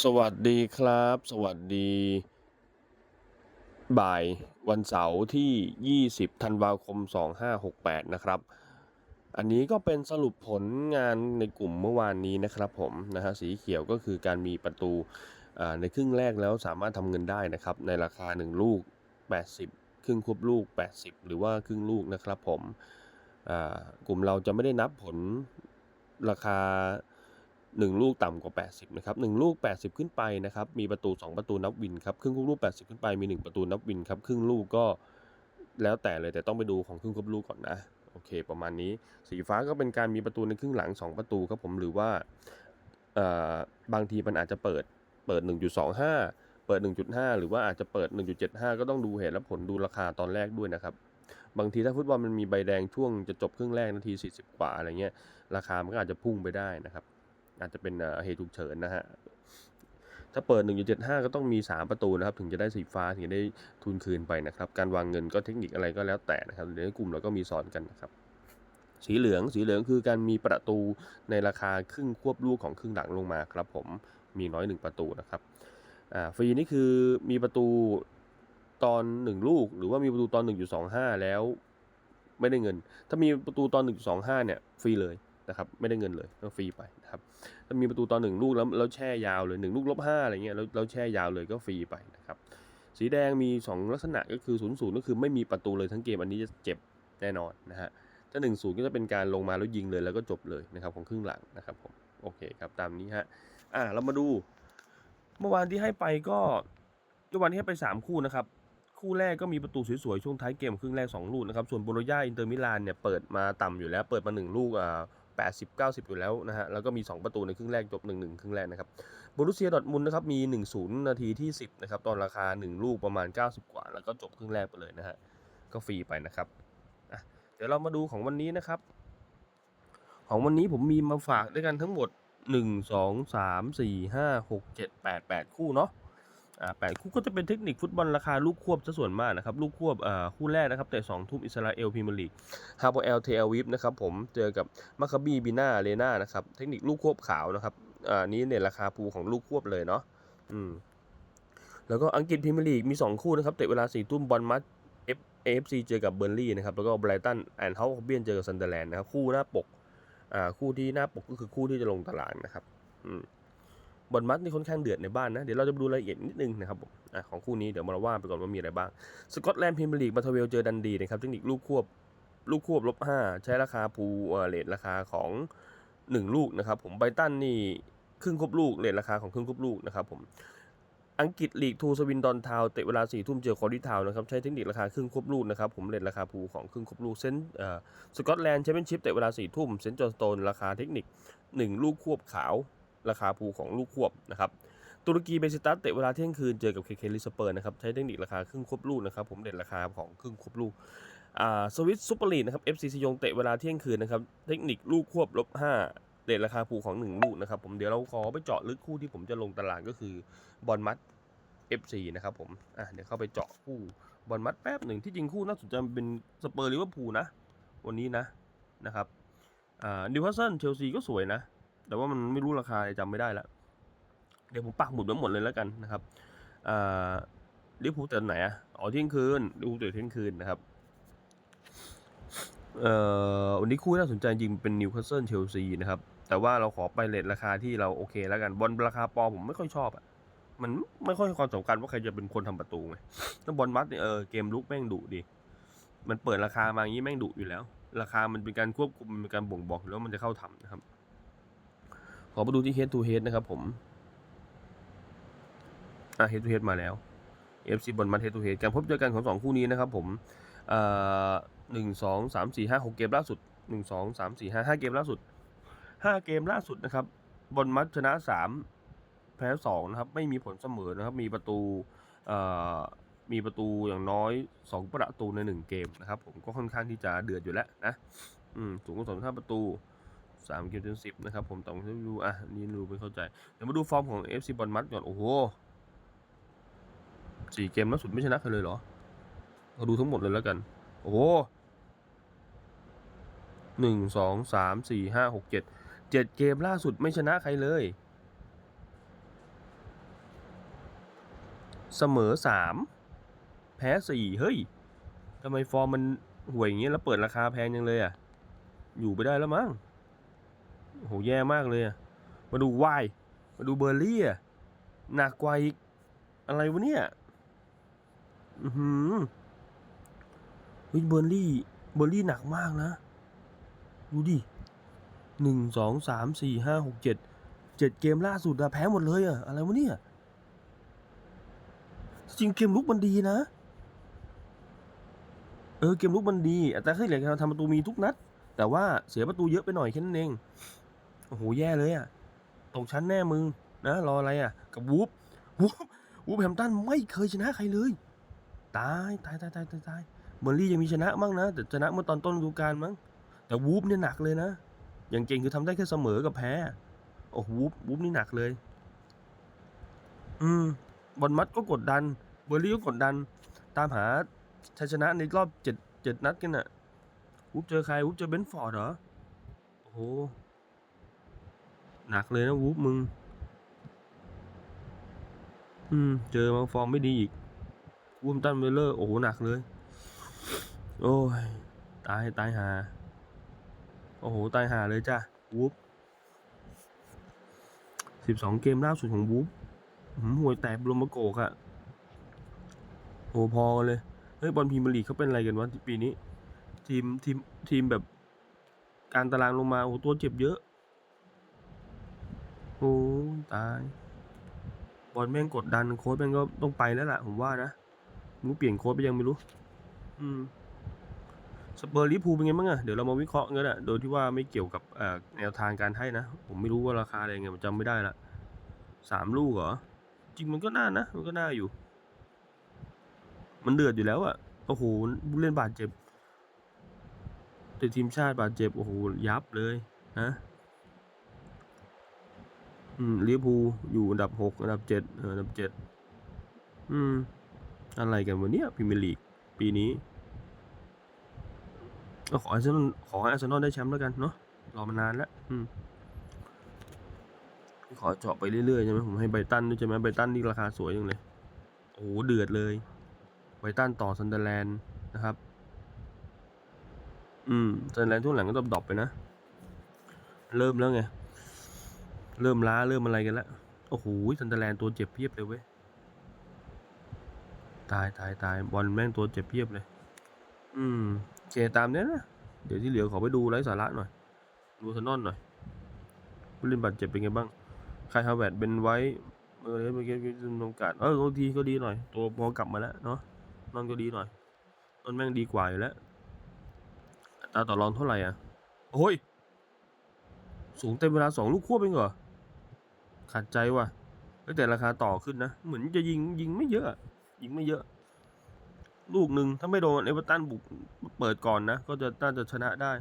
สวัสดีครับ สวัสดี บ่ายวันเสาร์ที่ 20 ธันวาคม 2568 นะครับ อันนี้ก็เป็นสรุปผลงานในกลุ่มเมื่อวานนี้นะครับผมนะฮะสีเขียวก็คือการมีประตูในครึ่งแรกแล้วสามารถทำเงินได้นะครับ ในราคา 1 ลูก 80 ครึ่งควบลูก 80 หรือว่าครึ่งลูกนะครับผมกลุ่มเราจะไม่ได้นับผลราคา 1 ลูกต่ำกว่า 80 นะครับ 1 ลูก 80 ขึ้นไปนะครับ มีประตู 2 ประตูนับวินครับ ครึ่งควบลูก 80 ขึ้นไป มี 1 ประตูนับวินครับ ครึ่งลูกก็แล้วแต่เลย แต่ต้องไปดูของครึ่งควบลูกก่อนนะ โอเค ประมาณนี้ สีฟ้าก็เป็นการมีประตูในครึ่งหลัง 2 ประตูครับผม หรือว่าเอ่อบางทีมันอาจจะเปิด เปิด 1.25 เปิด 1.5 หรือว่าอาจจะเปิด 1.75 ก็ต้องดูเหตุและผล ดูราคาตอนแรกด้วยนะครับบางทีถ้าฟุตบอลมันมีใบแดงช่วงจะจบครึ่งแรกนาที 40 กว่าอะไรเงี้ยราคามันก็อาจจะพุ่งไปได้นะครับ อาจจะเป็นเหตุฉุกเฉินนะฮะถ้าเปิด 1.75 ก็ต้องมี 3 ประตูนะครับ ถึงจะได้สีฟ้า ถึงจะได้ทุนคืนไปนะครับ การวางเงินก็เทคนิคอะไรก็แล้วแต่นะครับเดี๋ยวในกลุ่มเราก็มีสอนกันนะครับ สีเหลือง สีเหลืองคือการมีประตูในราคาครึ่งควบลูกของครึ่งหลังลงมาครับ ผม มีน้อย 1 ประตูนะครับ อ่า ฟรีนี่คือมีประตูตอน 1 ลูก หรือว่ามีประตูตอน 1.25 แล้วไม่ได้เงิน ถ้ามีประตูตอน 1.25 เนี่ย ฟรีเลย นะครับไม่ได้เงินเลยก็ฟรีไปนะครับถ้ามีประตูตอน1ลูกแล้วแล้วแช่ยาวเลย1ลูกลบ5อะไรเงี้ยแล้วแล้วแช่ยาวเลยก็ฟรีไปนะครับสีแดงมี 2 ลักษณะก็คือ0 0ก็คือไม่มีประตูเลยทั้งเกมอันนี้จะเจ็บแน่นอนนะฮะถ้า1 0ก็จะเป็นการลงมาแล้วยิงเลยแล้วก็จบเลยนะครับของครึ่งหลังนะครับผมโอเคครับตามนี้ฮะอ่าเรามาดูเมื่อวานที่ให้ไปก็เมื่อวานที่ให้ไป 3 คู่นะครับคู่แรกก็มีประตูสวยๆช่วงท้ายเกมครึ่งแรก2ลูกนะครับส่วนโบโลญาอินเตอร์มิลานเนี่ยเปิดมาต่ำอยู่แล้วเปิดมา 1 ลูกอ่า 80 90 อยู่แล้วนะฮะ แล้วก็มี 2 ประตูในครึ่งแรกจบ 1-1 ครึ่งแรกนะครับบรุเซียดอร์ทมุนนะครับมี 1-0 นาทีที่ 10 นะครับ ตอนราคา 1 ลูกประมาณ 90 กว่า แล้วก็จบครึ่งแรกไปเลยนะฮะ ก็ฟรีไปนะครับ เดี๋ยวเรามาดูของวันนี้นะครับ ของวันนี้ผมมีมาฝากด้วยกันทั้งหมด 1 2 3 4 5 6 7 8 8 คู่เนาะ อ่าแปดคู่ก็จะเป็นเทคนิคฟุตบอลราคาลูกควบซะส่วนมากนะครับ ลูกควบอ่าคู่แรกนะครับแต่สองทุ่มอิสราเอลพรีเมียร์ลีกฮาโบเอลเทลวิฟนะครับผมเจอกับมาคาบีบิน่าเรนานะครับเทคนิคลูกควบขาวนะครับอ่านี้เนี่ยราคาภูของลูกควบเลยเนาะอืมแล้วก็อังกฤษพรีเมียร์ลีกมี 2 คู่นะครับเตะเวลา4ทุ่มบอลมัดเอฟเอฟซีเจอกับเบอร์ลี่นะครับแล้วก็ไบรตันแอนด์เฮาส์เบียนเจอกับซันเดอร์แลนด์นะครับคู่หน้าปกอ่าคู่ที่หน้าปกก็คือคู่ที่จะลงตารางนะครับอืม บอลมัดนี่ค่อนข้างเดือดในบ้านนะ เดี๋ยวเราจะมาดูรายละเอียดนิดนึงนะครับผมอะของคู่นี้เดี๋ยวมาว่าไปก่อนว่ามีอะไรบ้าง สกอตแลนด์พรีเมียร์ลีกมาทเวลเจอดันดีนะครับเทคนิคลูกควบลูกควบลบห้าใช้ราคาภูเอเลทราคาของ 1 ลูกนะครับผมไบรตันนี่ครึ่งควบลูกเลทราคาของครึ่งควบลูกนะครับผมอังกฤษลีกทูสวินดอนทาวเตะเวลา4ทุ่มเจอคอร์ดิทาวนะครับใช้เทคนิคราคาครึ่งควบลูกนะครับผมเลทราคาภูของครึ่งควบลูกเซนเอ่อสกอตแลนด์แชมเปี้ยนชิพเตะเวลา4ทุ่มเซนต์จอห์สโตนราคาเทคนิค 1 ลูกควบขาว ราคาภูของลูกควบนะครับตุรกีเบซิตัสเตะเวลาเที่ยงคืนเจอกับเคเคลิสเปอร์นะครับใช้เทคนิคราคาครึ่งควบลูกนะครับผมเด่นราคาของครึ่งควบลูกอ่าสวิตซูเปอร์ลีกนะครับเอฟซีซียงเตะเวลาเที่ยงคืนนะครับเทคนิคลูกควบลบห้าเด่นราคาภูของ 1 ลูกนะครับผมเดี๋ยวเราขอไปเจาะลึกคู่ที่ผมจะลงตารางก็คือบอลมัด FC นะครับผมอะเดี๋ยวเข้าไปเจาะคู่บอลมัดแป๊บหนึ่งที่จริงคู่น่าสนใจเป็นสเปอร์ลิเวอร์พูลนะ วันนี้นะนะครับอ่านิวคาสเซิลเชลซีก็สวยนะ แต่ว่ามันไม่รู้ราคาจำไม่ได้ละเดี๋ยวผมปักหมุดไว้หมดเลยแล้วกันนะครับลิเวอร์พูลเตะไหนอะอ๋อเที่ยงคืนลิเวอร์พูเตะเที่ยงคืนนะครับเอ่อวันนี้คู่น่าสนใจจริงเป็นนิวคาสเซิลเชลซีนะครับ แต่ว่าเราขอไปเลทราคาที่เราโอเคแล้วกันบอลราคาปอผมไม่ค่อยชอบอะมันไม่ค่อยความสำคัญว่าใครจะเป็นคนทำประตูไงถ้าบอลมัดเนี่ยเออเกมลุกแม่งดุดี มันเปิดราคามาอย่างนี้แม่งดุอยู่แล้ว ราคามันเป็นการควบคุมเป็นการบ่งบอกอยู่แล้ววามันจะเข้าทำนะครับ ขอมาดูที่ head to head นะครับผม อะ head to head มาแล้ว FC บอลมัด head to head การพบเจอกันของสองคู่นี้นะครับผมเอ่อหนึ่งสองสามสี่ห้าหกเกมล่าสุดหนึ่งสองสามสี่ห้าห้าเกมล่าสุดห้าเกมล่าสุดนะครับบอลมัดชนะสามแพ้สองนะครับ ไม่มีผลเสมอนะครับ มีประตูเอ่อมีประตูอย่างน้อยสองประตูในหนึ่งเกมนะครับ ผมก็ค่อนข้างที่จะเดือดอยู่แล้วนะ อืมสูงกว่าสองห้าประตู สามเกมจนสิบนะครับผมต้องดูอะนี่ดูไม่เข้าใจ เดี๋ยวมาดูฟอร์มของ FC บอลมัดก่อน โอ้โหสี่เกมล่าสุดไม่ชนะใครเลยเหรอเราดูทั้งหมดเลยแล้วกัน โอ้โหหนึ่งสองสามสี่ห้าหกเจ็ดเจ็ดเกมล่าสุดไม่ชนะใครเลย เสมอสามแพ้สี่เฮ้ยทำไมฟอร์มมันห่วยอย่างเงี้ยแล้วเปิดราคาแพงยังเลยอะ อยู่ไปได้แล้วมั้ง โหแย่มากเลยอะมาดูวายมาดูเบอร์รี่อะหนักกว่าอีก อะไรวะเนี่ย อือหือเฮ้ยเบอร์รี่ เบอร์รี่หนักมากนะ ดูดิหนึ่งสองสามสี่ห้าหกเจ็ดเจ็ดเกมล่าสุดอะแพ้หมดเลยอะอะไรวะเนี่ย จริงเกมลุกมันดีนะ เออเกมลุกมันดี แต่เคยเหลือการทำประตูมีทุกนัด แต่ว่าเสียประตูเยอะไปหน่อยแค่นั้นเอง อ้โหแย่เลยอะตกชั้นแน่มึงนะรออะไรอะ กับวูฟวูฟวูฟแฮมตันไม่เคยชนะใครเลย ตายตายตายตายตายตายเบอร์ลี่ยังมีชนะมั่งนะ แต่ชนะเมื่อตอนต้นฤดูกาลมั้งแต่วูฟเนี่ยหนักเลยนะ อย่างเก่งคือทำได้แค่เสมอกับแพ้ โอ้โหวูฟวูฟนี่หนักเลย อืมบอลมัดก็กดดัน เบอร์ลี่ก็กดดัน ตามหาชัยชนะในรอบเจ็ดเจ็ดนัดกันน่ะวูฟเจอใครวูฟเจอเบนฟอร์ดเหรอโอ้โห หนักเลยนะวูฟมึง อืม เจอมาฟอร์มไม่ดีอีกวูมตันเวลเลอร์โอ้โหหนักเลย โอ้ย ตายตายหา โอ้โห ตายหาเลยจ้ะวูฟสิบสองเกมล่าสุดของวูฟห่วยแตกบรมโกกอะโอ้พอกันเลย เฮ้ย บอลพรีเมียร์ลีกเขาเป็นอะไรกันวะปีนี้ ทีมทีมทีมแบบการตารางลงมาโอ้ตัวเจ็บเยอะ อ้ตาย บอลแม่งกดดันโค้ชแม่งก็ต้องไปแล้วล่ะ ผมว่านะไรู้เปลี่ยนโค้ชไปยังไม่รู้ อืมสเปอร์ลิพูเป็นไงบ้างอะเดี๋ยวเรามาวิเคราะห์กันอะโดยที่ว่าไม่เกี่ยวกับแนวทางการให้นะ ผมไม่รู้ว่าราคาอะไรไงผมจำไม่ได้ละสามลูกเหรอ จริงมันก็น่านะ มันก็น่าอยู่ มันเดือดอยู่แล้วอะโอ้โหเล่นบาดเจ็บแต่ทีมชาติบาดเจ็บโอ้โหยับเลยนะ อืมลิเวอร์พูลอยู่อันดับหกอันดับเจ็ดอันดับเจ็ดอืม อะไรกันวันนี้พรีเมียร์ลีกปีนี้ก็ขอให้อาร์เซนอลขอให้อาร์เซนอลได้แชมป์แล้วกันเนาะรอมานานแล้วอืมขอเจาะไปเรื่อยๆใช่ไหมผมให้ไบตันด้วยใช่ไหมไบตันนี่ราคาสวยจังเลยโอ้โหเดือดเลยไบตันต่อซันเดอร์แลนด์นะครับ อืมซันเดอร์แลนด์ช่วงหลังก็ดรอปไปนะ เริ่มแล้วไง เริ่มล้าเริ่มอะไรกันแล้ว โอ้โหซันเดอร์แลนด์ตัวเจ็บเพียบเลยเว้ย ตายตายตายบอลแม่งตัวเจ็บเพียบเลย อืมเคตามเนี้ยนะ เดี๋ยวที่เหลือขอไปดูไร้สาระหน่อย ดูสนอนหน่อยผู้เล่นบาดเจ็บเป็นไงบ้างใครฮาวเวิร์ดเป็นไว้เออเมื่อกี้มีโอกาสเออโอทีก็ดีหน่อย ตัวพอกลับมาแล้วเนาะนอนก็ดีหน่อยนอนแม่งดีกว่าอยู่แล้วตาต่อรองเท่าไหร่อะโอ้ยสูงเต็มเวลาสองลูกควบเองเหรอ ขาดใจว่ะเฮ้ยแต่ราคาต่อขึ้นนะ เหมือนจะยิงยิงไม่เยอะ ยิงไม่เยอะ ลูกหนึ่งถ้าไม่โดนเอเวอร์ตันบุกเปิดก่อนนะ ก็จะน่าจะชนะได้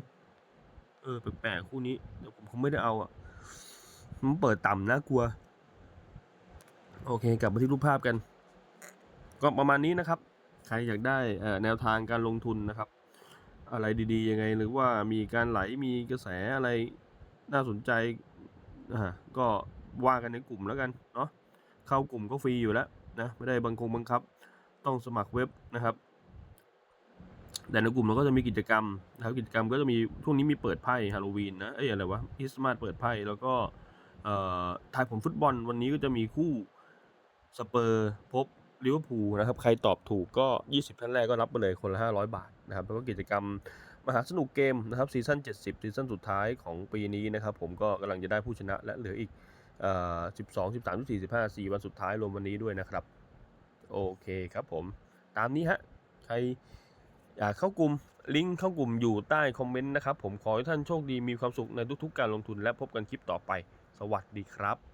เออ แปลกๆคู่นี้เดี๋ยวผมคงไม่ได้เอาอะ มันเปิดต่ำนะกลัว โอเค กลับมาที่รูปภาพกัน ก็ประมาณนี้นะครับ ใครอยากได้แนวทางการลงทุนนะครับ อะไรดีๆยังไง หรือว่ามีการไหลมีกระแสอะไรน่าสนใจอ่าก็ ว่ากันในกลุ่มแล้วกันเนาะเข้ากลุ่มก็ฟรีอยู่แล้วนะไม่ได้บังคงบังคับ ต้องสมัครเว็บนะครับ แต่ในกลุ่มเราก็จะมีกิจกรรมนะครับกิจกรรมก็จะมีช่วงนี้มีเปิดไพ่ฮาโลวีนนะเอ้ยอะไรวะคริสต์มาสเปิดไพ่แล้วก็ทายผลฟุตบอลวันนี้ก็จะมีคู่สเปอร์พบลิเวอร์พูลนะครับ ใครตอบถูกก็ 20 ท่านแรกก็รับไปเลยคนละ 500 บาทนะครับ แล้วก็กิจกรรมมหาสนุกเกมนะครับซีซั่น70ซีซั่นสุดท้ายของปีนี้นะครับ ผมก็กำลังจะได้ผู้ชนะและเหลืออีก เอ่สิบห้าสี่วันสุดท้ายรวมวันนี้ด้วยนะครับ โอเคครับผม ตามนี้ฮะ ใครอยากเข้ากลุ่มลิงก์เข้ากลุ่มอยู่ใต้คอมเมนต์นะครับ ผมขอให้ท่านโชคดีมีความสุขในทุกๆ การลงทุนและพบกันคลิปต่อไป สวัสดีครับ